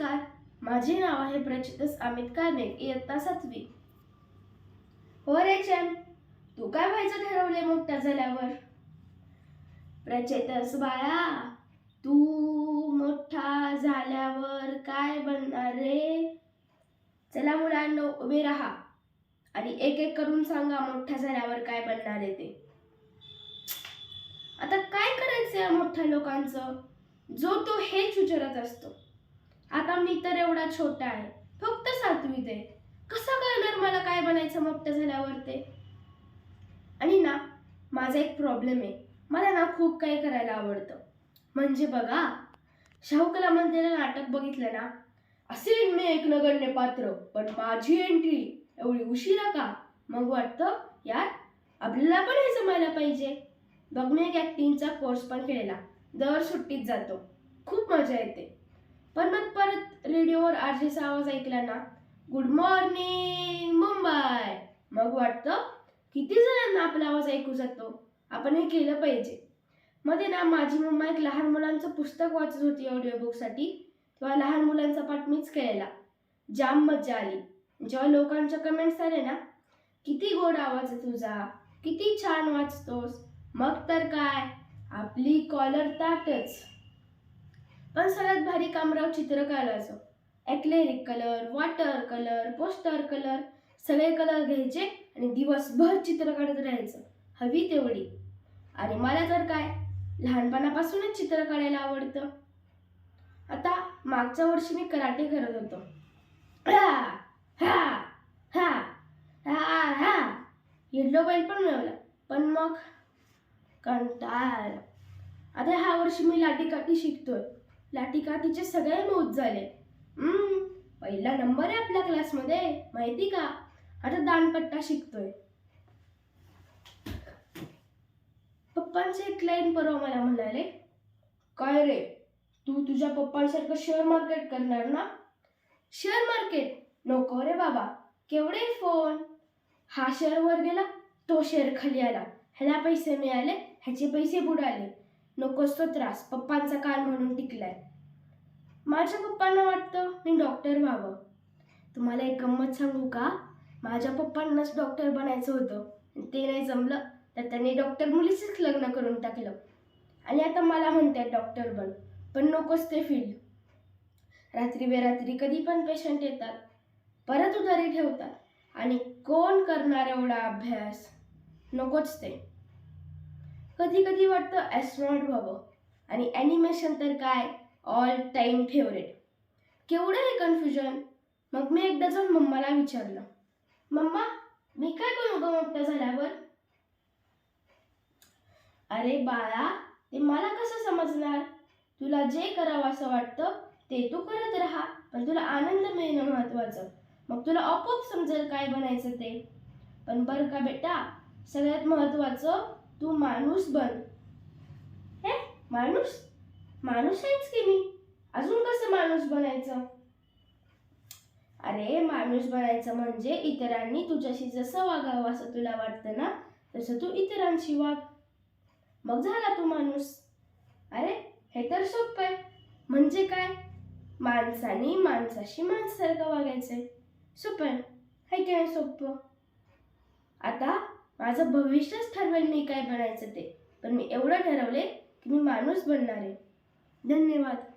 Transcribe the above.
नमस्कार. माझे नाव आहे प्रचितस अमित कारणे इयत्ता सातवी. हो रे चॅन तू काय व्हायचं ठरवले मोठ्या झाल्यावर? प्रचेतस बाळा तू मोठा झाल्यावर काय बनणार रे? चला मुलांना उभे राहा. आणि एक एक करून सांगा मोठा झाल्यावर काय बनणार आहे ते. आता काय करायचं या मोठ्या लोकांचं? जो तो हेच विचारत असतो. आता मी तर एवढा छोटा आहे. फक्त सातवीत आहे. कसं कळणार मला काय बनायचं मोठं झाल्यावर ते? आणि ना माझा एक प्रॉब्लेम आहे. मला ना खूप काही करायला आवडतं. म्हणजे बघा शाहू कलामंदिरला नाटक बघितलं ना? असेल मी एक नगण्य पात्र पण माझी एंट्री एवढी उशिरा का? मग वाटतं यार आपल्याला पण हे जमायला पाहिजे. बघ मी एक ॲक्टिंगचा कोर्स पण केलेला. दर सुट्टीत जातो. खूप मजा येते. पण मग परत रेडिओवर आरजेचा आवाज ऐकला ना गुड मॉर्निंग मुंबई मग वाटतं किती जणांना आपला आवाज ऐकू जातो. आपण हे केलं पाहिजे. मध्ये ना माझी मम्मा एक लहान मुलांचं पुस्तक वाचत होती ऑडिओ बुकसाठी तेव्हा लहान मुलांचा पाठ मीच केलेला. जाम मज्जा आली. जेव्हा लोकांच्या कमेंट्स आले ना किती गोड आवाज आहे तुझा. किती छान वाचतोस. मग तर काय? आपली कॉलर ताटच. पण सगळ्यात भारी कामराव चित्रकाराचं acrylic colour water colour poster colour सगळे कलर घ्यायचे आणि दिवसभर चित्र काढत राहायचं. हवी तेवढी. आणि मला तर काय? लहानपणापासूनच चित्र काढायला आवडतं. आता मागच्या वर्षी मी कराटे करत होतो. हा हा हा हा हा. येल्लो पण मिळवला. पण मग कंटाळ आता ह्या वर्षी मी लाटीकाठी शिकतोय. लाटीकाठीचे सगळे मौज झाले. हम्म, पहिला नंबर आहे आपल्या क्लासमध्ये माहिती का? आता दानपट्टा शिकतोय. पप्पांचे एक लाईन परवा मला म्हणाले काय रे तू तुझ्या पप्पांसारखं शेअर मार्केट करणार ना? शेअर मार्केट नको रे बाबा केवढे फोन हा शेअर वर गेला तो शेअर खाली आला. ह्याला पैसे मिळाले ह्याचे पैसे बुडाले. नकोस तो त्रास. पप्पांचा काल म्हणून टिकलाय. माझ्या पप्पांना वाटतं मी डॉक्टर व्हावं. तुम्हाला एक गंमत सांगू का? माझ्या पप्पांनाच डॉक्टर बनायचं होतं. ते नाही जमलं तर त्यांनी डॉक्टर मुलीचंच लग्न करून टाकलं. आणि आता मला म्हणतात डॉक्टर बन. पण नकोच ते फील्ड रात्री बेरात्री कधी पण पेशंट येतात. परत उधारी ठेवतात. आणि कोण करणार एवढा अभ्यास? नकोच ते. कधी कधी वाटतं ॲस्ट्रॉनॉट व्हावं. आणि ॲनिमेशन तर काय? ऑल टाईम फेवरेट केवढं हे कन्फ्युजन मग मी एकदा जाऊन मम्माला विचारलं. मम्मा मी काय करू गं मोठं झाल्यावर अरे बाळा ते मला कसं समजणार? तुला जे करावं असं वाटतं ते तू करत राहा. पण तुला आनंद मिळणं महत्त्वाचं. मग तुला आपोआप समजेल काय बनायचं ते. पण बरं का बेटा? सगळ्यात महत्वाचं तू माणूस बन. हे? माणूस? माणूस आहेच की मी? अजून कसं माणूस बनायचं? अरे माणूस बनायचं म्हणजे इतरांनी तुझ्याशी जसं वागावं असं तुला वाटतं ना तसं तू इतरांशी वाग. मग झाला तू माणूस. अरे हे तर सोपं आहे. म्हणजे काय? माणसाने माणसाशी माणसासारखं वागायचंय. सोपं आहे. हे काय सोपं? आता माझं भविष्यच ठरवेल मी काय बनायचं ते. पण मी एवढं ठरवले की मी माणूस बनणार आहे. धन्यवाद.